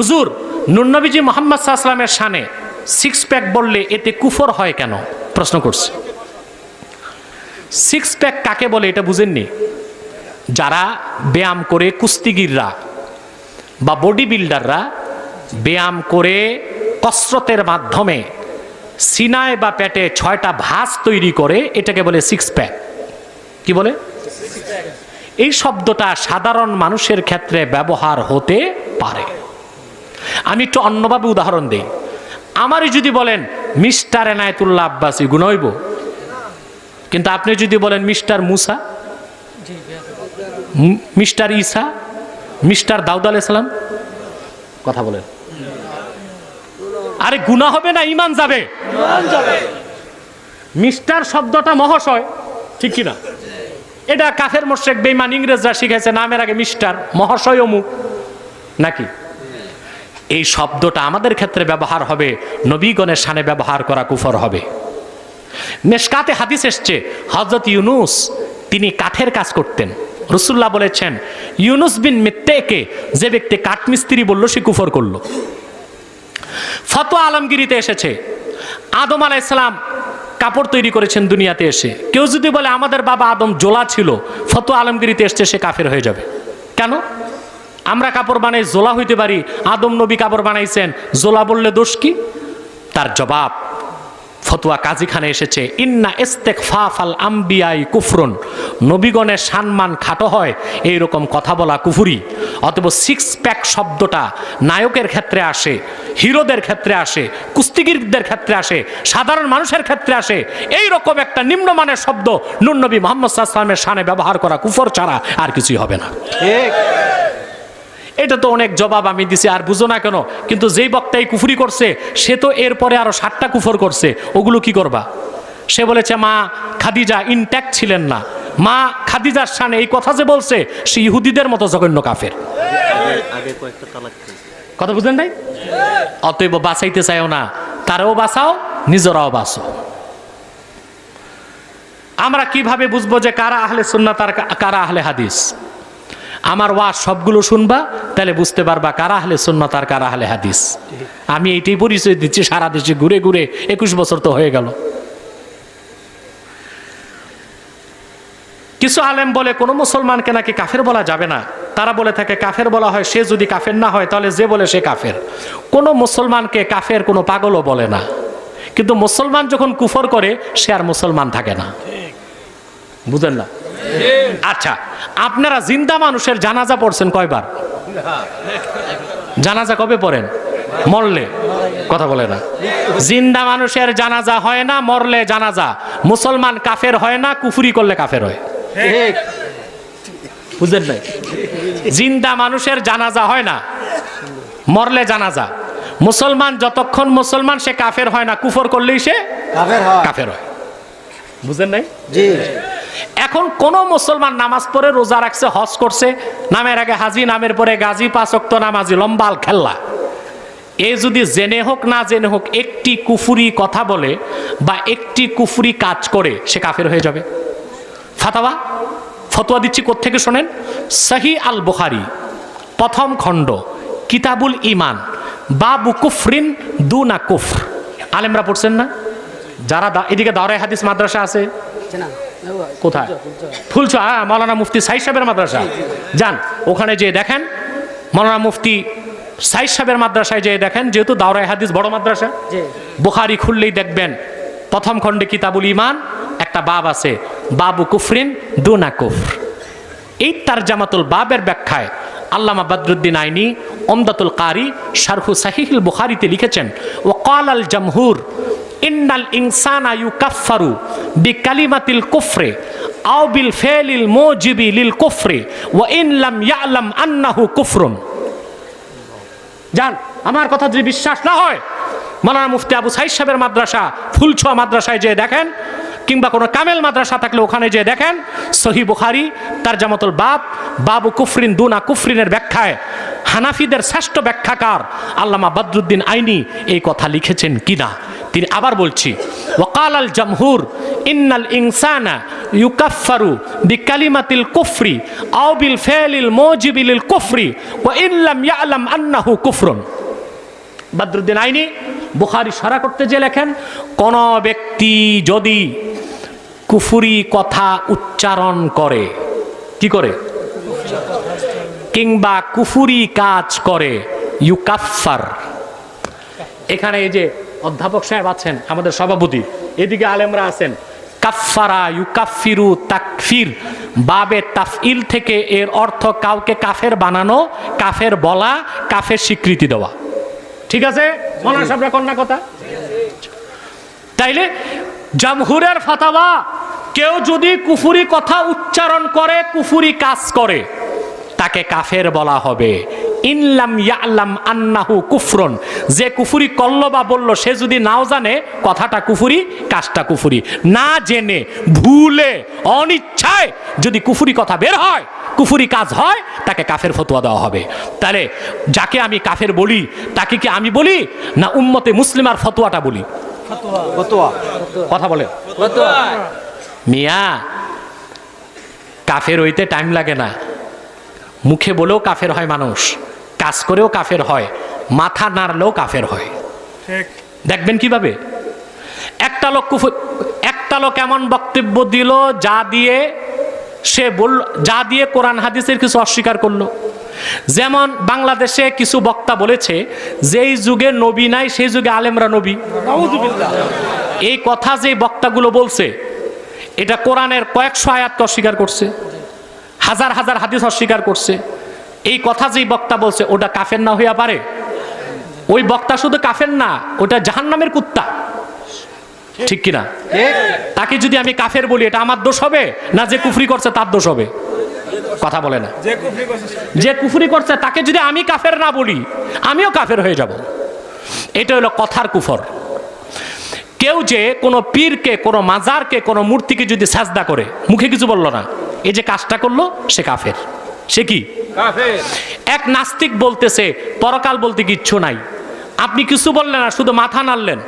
হুজুর নুরনবীজি মোহাম্মদ সাহসালামের শানে six pack বললে এতে কুফর হয় কেন? প্রশ্ন করছে। সিক্স প্যাক কাকে বলে এটা বুঝেননি? যারা ব্যায়াম করে কুস্তিগিররা বা বডি বিল্ডাররা ব্যায়াম করে কসরতের মাধ্যমে সিনায় বা পেটে ছয়টা ভাঁজ তৈরি করে, এটাকে বলে সিক্স প্যাক কি বলে? এই শব্দটা সাধারণ মানুষের ক্ষেত্রে ব্যবহার হতে পারে। আমি একটু অন্যভাবে উদাহরণ দিই। আমারই যদি বলেন, মিস্টার এনায়তুল্লাহ আব্বাসী গুণইব কিন্তু আপনি যদি বলেন, mister Musa? Mister Isa mister Daud আলাইসালাম কথা বলেন। আরে গুণা হবে না ইমান যাবে। মিস্টার শব্দটা মহাশয়, ঠিক কিনা? এটা কাফের মোশেক বেইমান ইংরেজরা শিখেছে নামের আগে মিস্টার, মহাশয় অমুক, নাকি? এই শব্দটা আমাদের ক্ষেত্রে ব্যবহার হবে, নবীগণের সানে ব্যবহার করা কুফর হবে। মেশকাতে হাদিস এসছে হজরত ইউনুস, তিনি কাঠের কাজ করতেন। রসুল্লাহ বলেছেন, ইউনুস বিন মিত্তেকে যে ব্যক্তি কাঠমিস্ত্রি বলল, সে কুফর করল। ফতোয়া আলমগিরিতে এসেছে, আদম আলাইসালাম কাপড় তৈরি করেছেন দুনিয়াতে এসে। কেউ যদি বলে, আমাদের বাবা আদম জোলা ছিল, ফতোয়া আলমগিরিতে এসছে, সে কাফের হয়ে যাবে। কেন? আমরা কাপড় বানাই, জোলা হইতে পারি। আদম নবী কাপড় বানাইছেন। জোলা বললে দোষ কি? তার জবাব, ফতুয়া কাজীখানে এসেছে। ইন্না ইস্তেক ফাফাল আম্বিয়াই কুফরুন। নবীগণের সম্মান খাটো হয় এই রকম কথা বলা কুফুরি। অতএব সিক্স প্যাক শব্দটা নায়কের ক্ষেত্রে আসে, হিরোদের ক্ষেত্রে আসে, কুস্তিগিরদের ক্ষেত্রে আসে, সাধারণ মানুষের ক্ষেত্রে আসে। এই রকম একটা নিম্নমানের শব্দ নুনবী মোহাম্মদ সাল্লামের সানে ব্যবহার করা কুফর ছাড়া আর কিছুই হবে না। এটা তো অনেক জবাব আমি দিছি আর বুঝো না কেন? কিন্তু যেই বক্তাই কুফুরি করছে সে তো এরপরে আরও ষাটটা কুফর করছে। ওগুলো কি করবা? সে বলেছে মা খাদিজা ইনট্যাক্ট ছিলেন না। মা খাদিজার সানে এই কথা যে বলছে সে ইহুদিদের মতো জঘন্য কাফের। কথা বুঝলেন নাই? অতএব বাঁচাইতে চাইও না। তারাও বাঁচাও নিজেরাও বাঁচো। আমরা কীভাবে বুঝব যে কারা আহলে সুন্নাত আর কা- কারা আহলে হাদিস? আমার ওয়াজ সবগুলো শুনবা, তাহলে বুঝতে পারবা কারা আহলে সুন্নাত আর কারা আহলে হাদিস। আমি এইটাই পরিচয় দিচ্ছি, সারা দেশে ঘুরে ঘুরে একুশ বছর তো হয়ে গেল। কিছু আলেম বলে, কোনো মুসলমানকে নাকি কাফের বলা যাবে না। তারা বলে থাকে, কাফের বলা হয়, সে যদি কাফের না হয়, তাহলে যে বলে সে কাফের। কোনো মুসলমানকে কাফের, কোনো পাগলও বলে না। কিন্তু মুসলমান যখন কুফর করে, সে আর মুসলমান থাকে না। বুঝেন না? আচ্ছা আপনারা জিন্দা মানুষের জানাজা পড়ছেন কয়বার? জানাজা কবে পড়েন? মরলে কথা বলে না। জিন্দা মানুষের জানাজা হয় না মরলে জানাজা। মুসলমান কাফের হয় না কুফুরি করলে কাফের হয়। বুঝলেন নাই? জিন্দা মানুষের জানাজা হয় না মরলে জানাজা। মুসলমান যতক্ষণ মুসলমান সে কাফের হয় না কুফর করলেই সে কাফের হয়। কাফের হয়। বুঝলেন নাই? জি। এখন কোন মুসলমান নামাজ পড়ে রোজা রাখছে, হজ করছে, নামের আগে হাজি, নামের পরে গাজী পাঁচক্ত নামাজি, লম্বাল খেল্লা। এ যদি জেনে হোক, না জেনে হোক, একটি কুফুরি কথা বলে বা একটি কুফুরি কাজ করে, সে কাফের হয়ে যাবে। ফাতাওয়া? ফতোয়া দিচ্ছি কোত্থেকে শোনেন? সাহি আল বুখারি, প্রথম খণ্ড, কিতাবুল ইমান বাবু কুফরিন দু না কুফর। আলেমরা পড়ছেন না? যারা এদিকে দাওরাই হাদিস মাদ্রাসা আছে? কোথায়? ফুলছ হ্যাঁ মৌলানা মুফতি সাইদ সাহেবের মাদ্রাসা। যান ওখানে যেয়ে দেখেন মৌলানা মুফতি সাইদ সাহেবের মাদ্রাসায় যেয়ে দেখেন যেহেতু দাওরাই হাদিস বড় মাদ্রাসা বুখারি খুললেই দেখবেন প্রথম খণ্ডে কিতাবুল ইমান একটা বাব আছে বাবু কুফরিন দুনা কুফর। এই তার জামাতুল বাবের ব্যাখ্যায় আল্লামা বদরুদ্দিন আইনি ওমদাতুল কারি শারহু সাহিহুল বুখারিতে লিখেছেন ও কাল আল জামহুর ইন্নাল ইনসানা ইউকাফফারু বিকালিমাতিল কুফরে আও বিল ফেলিল মুজিবি লিল কুফরে ওয়া ইন লাম ইয়ালাম আন্নাহু কুফরুন। যান আমার কথা যদি বিশ্বাস না হয়, মালানা মুফতি আবু সাইদ সাহেবের মাদ্রাসা, ফুলছোয়া মাদ্রাসায় যেয়ে দেখেন কিংবা কোনো কামেল মাদ্রাসা থাকলে ওখানে যেয়ে দেখেন, সহি বুখারি তার জামাতুল বাপ বাবু কুফরিন দুনা কুফরিনের ব্যাখ্যায়, হানাফিদের শ্রেষ্ঠ ব্যাখ্যাকার আল্লামা বদরুদ্দিন আইনি এই কথা লিখেছেন কিনা? তিনি আবার বলছি ওকাল আল জামহুর, ইন্নাল ইনসানা ইউকাফারু দি বিকালিমাতিল কুফরি আও বিল ফেলিল মোজিবিল কুফরি ও ইল্লাম ইয়ালাম আন্নাহু কুফরুন। বদরুদ্দিন আইনি বুখারি সারা করতে যে লেখেন, কোন ব্যক্তি যদি কুফুরি কথা উচ্চারণ করে। কি করে? কিংবা কুফুরি কাজ করে। ইউকাফার এখানে এই যে অধ্যাপক সাহেব আছেন, আমাদের সভাপতি, এদিকে আলেমরা আছেন। কাফারা ইউকাফিরু তাকফির। বাবে তাফইল থেকে এর অর্থ কাউকে কাফের বানানো, কাফের বলা, কাফের স্বীকৃতি দেওয়া। ঠিক আছে? মনে সাহেবরা কন্যা কথা? তাইলে জামহুরের ফাতাওয়া কেউ যদি কুফুরি কথা উচ্চারণ করে কুফুরি কাজ করে তাকে কাফের বলা হবে। ইনলাম ইয়ালাম আন্নাহু কুফরন। যে কুফুরি করল বা বলল সে যদি নাও জানে কথাটা কুফুরি কাজটা কুফুরি। না জেনে ভুলে অনিচ্ছায় যদি কুফুরি কথা বের হয় কুফুরি কাজ হয় তাকে কাফের ফতোয়া দেওয়া হবে। তাহলে যাকে আমি কাফের বলি তাকে কি আমি বলি না উম্মতে মুসলিমার ফতোয়াটা বলি? কথা বলে মিয়া কাফের হইতে টাইম লাগে না। মুখে বলেও কাফের হয় মানুষ কাজ করেও কাফের হয় মাথা নাড়লেও কাফের হয়। দেখবেন কীভাবে? একটা লোক কুফু- একটা লোক এমন বক্তব্য দিল যা দিয়ে সে বলল যা দিয়ে কোরআন হাদিসের কিছু অস্বীকার করল। যেমন বাংলাদেশে কিছু বক্তা বলেছে যেই যুগে নবী নাই সেই যুগে আলেমরা নবী। এই কথা যে বক্তাগুলো বলছে এটা কোরআনের কয়েকশো আয়াতকে অস্বীকার করছে হাজার হাজার হাদিস অস্বীকার করছে। এই কথা যেই বক্তা বলছে ওটা কাফের না হইয়া পারে? ওই বক্তা শুধু কাফের না ওটা জাহান্নামের কুত্তা। ঠিক কিনা? তাকে যদি আমি কাফের বলি এটা আমার দোষ হবে? না যে কুফরি করছে তার দোষ হবে? কথা বলে না। যে কুফরি করছে তাকে যদি আমি কাফের না বলি আমিও কাফের হয়ে যাব। এটা হলো কথার কুফর। কেউ যে কোনো পীরকে কোনো মাজারকে কোনো মূর্তিকে যদি সাজদা করে মুখে কিছু বলল না। এই যে কাজটা করল সে কাফের। সে কি? এক নাস্তিক বলতেছে পরকাল বলতে কিচ্ছু নাই। আপনি কিছু বললেন না শুধু মাথা নাড়লেন।